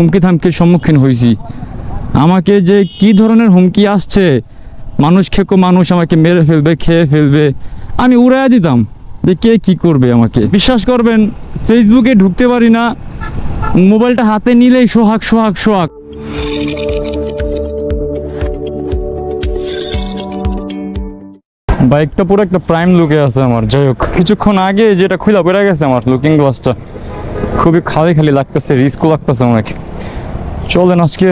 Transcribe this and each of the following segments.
হুমকি থামকির সম্মুখীন হয়েছি আমাকে যে কি ধরনের হুমকি আসছে, মানুষ খেকো মানুষ আমাকে মেরে ফেলবে, খেয়ে ফেলবে, আমি উড়াইয়া দিতাম যে কে কি করবে আমাকে। বিশ্বাস করবেন ফেসবুকে ঢুকতে পারি না, মোবাইলটা হাতে নিলেই সোহাগ সোহাগ সোহাগ। বাইকটা পুরো একটা প্রাইম লুকে আছে আমার, যাই হোক। কিছুক্ষণ আগে যেটা খুলে পড়ে গেছে আমার লুকিং গ্লাসটা খুবই খালি খালি লাগতেছে, রিস্কও লাগতেছে অনেক। চলেন আজকে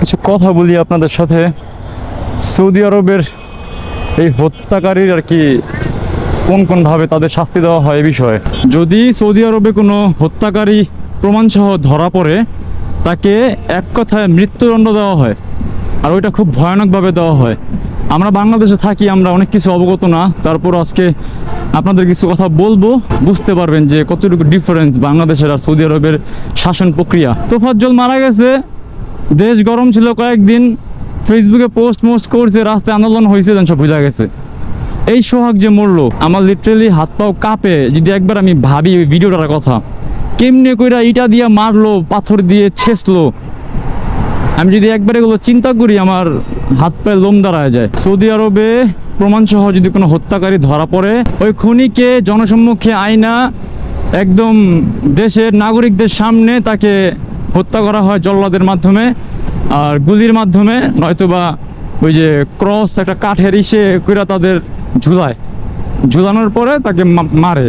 কিছু কথা বলি আপনাদের সাথে। সৌদি আরবের এই হত্যাকারীর আর কি কোন কোন ভাবে তাদের শাস্তি দেওয়া হয় এ বিষয়ে। যদি সৌদি আরবে কোনো হত্যাকারী প্রমাণসহ ধরা পড়ে, তাকে এক কথায় মৃত্যুদণ্ড দেওয়া হয় আর ওইটা খুব ভয়ানকভাবে দেওয়া হয়। আমরা বাংলাদেশে থাকি, আমরা অনেক কিছু অবগত না। তারপর আজকে আপনাদের কিছু কথা বলব, বুঝতে পারবেন যে কতটুকু ডিফারেন্স বাংলাদেশের আর সৌদি আরবের শাসন প্রক্রিয়া। তোফাজ্জল মারা গেছে, দেশ গরম ছিল কয়েকদিন ফেসবুকে পোস্ট মোস্ট করছে, রাস্তায় আন্দোলন হয়েছে যেন সব বোঝা গেছে। এই সোহাগ যে মরল, আমার লিটারেলি হাত পাও কাঁপে, যদি একবার আমি ভাবি ওই ভিডিওটার কথা। কেমনে কইরা ইটা দিয়ে মারলো, পাথর দিয়ে ছেঁচলো। আমি যদি একবার এগুলো চিন্তা করি, আমার হাত পায়ে লোম দাঁড়ায় যায়। সৌদি আরবে প্রমাণসহ যদি কোনো হত্যাকারী ধরা পড়ে, ওই খুনিকে জনসম্মুখে আয়না একদম দেশের নাগরিকদের সামনে তাকে হত্যা করা হয় জল্লাদের মাধ্যমে আর গুলির মাধ্যমে, নয়তোবা ওই যে ক্রস, একটা কাঠের ইসে কইরা তাদের ঝুলায়। ঝুলানোর পরে তাকে মারে।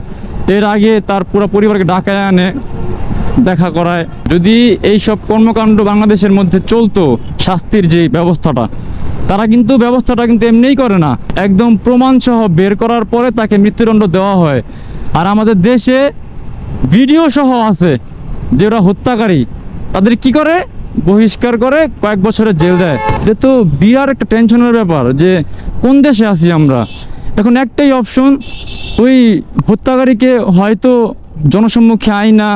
এর আগে তার পুরো পরিবারকে ডাকায় আনে, দেখা করায়। যদি এই সব কর্মকাণ্ড বাংলাদেশের মধ্যে চলতো, শাস্তির যে ব্যবস্থাটা তারা কিন্তু ব্যবস্থাটা কিন্তু এমনিই করে না। একদম প্রমাণ সহ বের করার পরে তাকে মৃত্যুদণ্ড দেওয়া হয়। আর আমাদের দেশে ভিডিও সহ আছে যে ওরা হত্যাকারী। তাদের কি করে? বহিষ্কার করে, কয়েক বছরের জেল দেয়। এটা তো বিরাট একটা টেনশনের ব্যাপার যে কোন দেশে আছি আমরা? এখন একটাই অপশন ওই হত্যাকারীকে হয়তো জনসম্মুখে আইনা,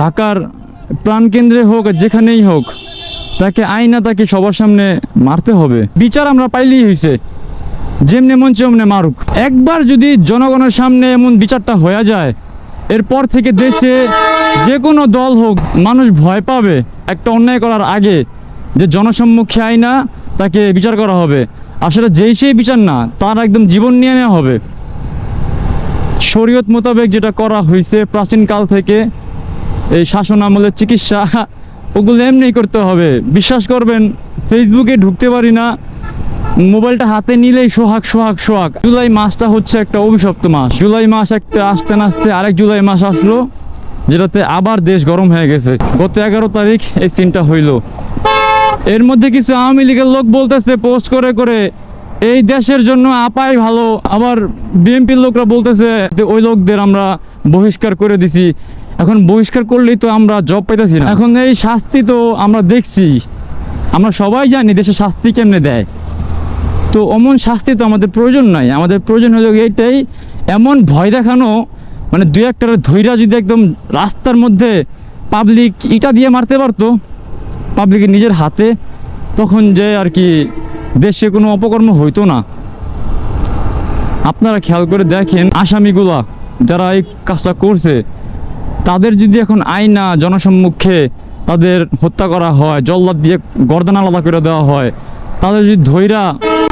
ঢাকার প্রাণকেন্দ্রে হোক যেখানেই হোক তাকে আইনা তাকে সবার সামনে মারতে হবে। বিচার আমরা পাইলেই হয়েছে যেমনে মন চেমনে মারুক। একবার যদি জনগণের সামনে এমন বিচারটা হয়ে যায়, এরপর থেকে দেশে যে কোনো দল হোক, মানুষ ভয় পাবে একটা অন্যায় করার আগে যে জনসম্মুখে আইনা তাকে বিচার করা হবে। আসলে যেই সেই বিচার না, তার একদম জীবন নিয়ে নেওয়া হবে। শরীয়ত মোতাবেক যেটা করা হয়েছে প্রাচীনকাল থেকে, এই শাসন আমলের চিকিৎসা ওগুলো এমনি করতে হবে। বিশ্বাস করবেন ফেসবুকে ঢুকতে পারি না। মোবাইলটা হাতে নিলেই সোহাগ সোহাগ সোহাগ। জুলাই মাসটা হচ্ছে একটা অভিশপ্ত মাস। জুলাই মাস একটা আসতে না আসতে আরেক জুলাই মাস আসলো, যেটাতে আবার দেশ গরম হয়ে গেছে। গত এগারো তারিখ এই সিনটা হইল। এর মধ্যে কিছু আওয়ামী লীগের লোক বলতেছে, পোস্ট করে করে, এই দেশের জন্য আপাই ভালো। আবার বিএনপির লোকরা বলতেছে ওই লোকদের আমরা বহিষ্কার করে দিছি। এখন বহিষ্কার করলেই তো আমরা জব পাইতেছি না। এখন এই শাস্তি তো আমরা দেখছি। আমরা সবাই জানি দেশে শাস্তি কেমনে দেয়। তো অমন শাস্তি তো আমাদের প্রয়োজন নাই। আমাদের প্রয়োজন হলো এইটাই এমন ভয় দেখানো মানে দুই একটা ধৈরা যদি একদম রাস্তার মধ্যে পাবলিক ইটা দিয়ে মারতে পারতো পাবলিকের নিজের হাতে, তখন যে আর কি দেশে কোনো অপকর্ম হইতো না। আপনারা খেয়াল করে দেখেন, আসামিগুলা যারা এই কাজটা করছে তাদের যদি এখন আইনা জনসম্মুখে তাদের হত্যা করা হয়, জল্লাদ দিয়ে গর্দান আলাদা করে দেওয়া হয়, তাদের যদি ধৈরা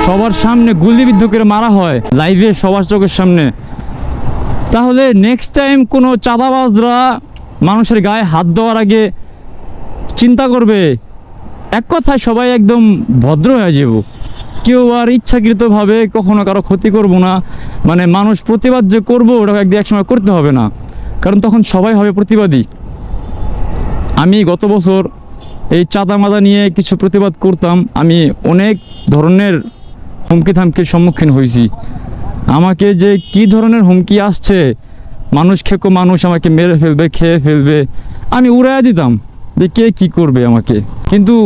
সবার সামনে গুলিবিদ্ধ করে মারা হয় লাইভে সবার চোখের সামনে, তাহলে নেক্সট টাইম কোনো চাঁদাবাজরা মানুষের গায়ে হাত দেওয়ার আগে চিন্তা করবে, এক কথায় সবাই একদম ভদ্র হয়ে যাব। কেউ আর ইচ্ছাকৃতভাবে কখনো কারও ক্ষতি করব না মানে মানুষ প্রতিবাদ যে করব ওটা একদিন একসময় করতে হবে না। কারণ তখন সবাই হবে প্রতিবাদী। আমি গত বছর এই চাঁদা মাদা নিয়ে কিছু প্রতিবাদ করতাম। আমি অনেক ধরনের হুমকি থামকির সম্মুখীন হয়েছি। আমাকে যে কি ধরনের হুমকি আসছে, মানুষ খেকো মানুষ আমাকে মেরে ফেলবে, খেয়ে ফেলবে, আমি উড়াইয়া দিতাম যে কে কী করবে আমাকে। কিন্তু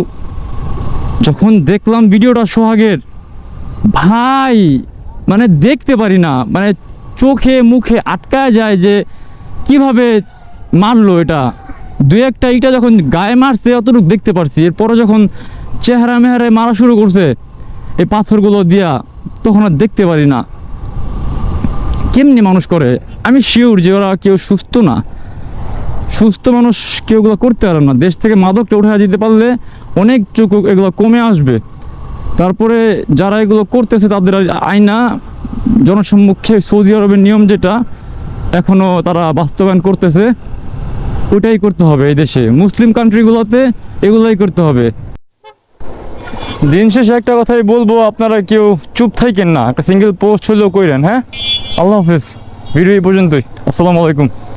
যখন দেখলাম ভিডিওটা সোহাগের, ভাই মানে দেখতে পারি না মানে চোখে মুখে আটকায় যায় যে কীভাবে মারলো এটা? দু একটা ইটা যখন গায়ে মারছে অতটুকু দেখতে পারছি। এরপরে যখন চেহারা মেহারায় মারা শুরু করছে, এই পাথরগুলো দিয়া, তখন আর দেখতে পারি না। কেমনি মানুষ করে? আমি শিওর যে ওরা কেউ সুস্থ না। সুস্থ মানুষ কেউ এগুলো করতে পারে না। দেশ থেকে মাদকটা উঠে দিতে পারলে অনেক চুক এগুলো কমে আসবে। তারপরে যারা এগুলো করতেছে, তাদের আইনা, জনসম্মুখে সৌদি আরবের নিয়ম যেটা এখনও তারা বাস্তবায়ন করতেছে ওটাই করতে হবে এই দেশে। মুসলিম কান্ট্রিগুলোতে এগুলোই করতে হবে। দিন শেষে একটা কথাই বলব, আপনারা কেউ চুপ থাকেন না। একটা সিঙ্গেল পোস্ট হলেও কইরেন হ্যাঁ? আল্লাহ হাফেজ। ভিডিও এই পর্যন্তই। আসসালামু আলাইকুম।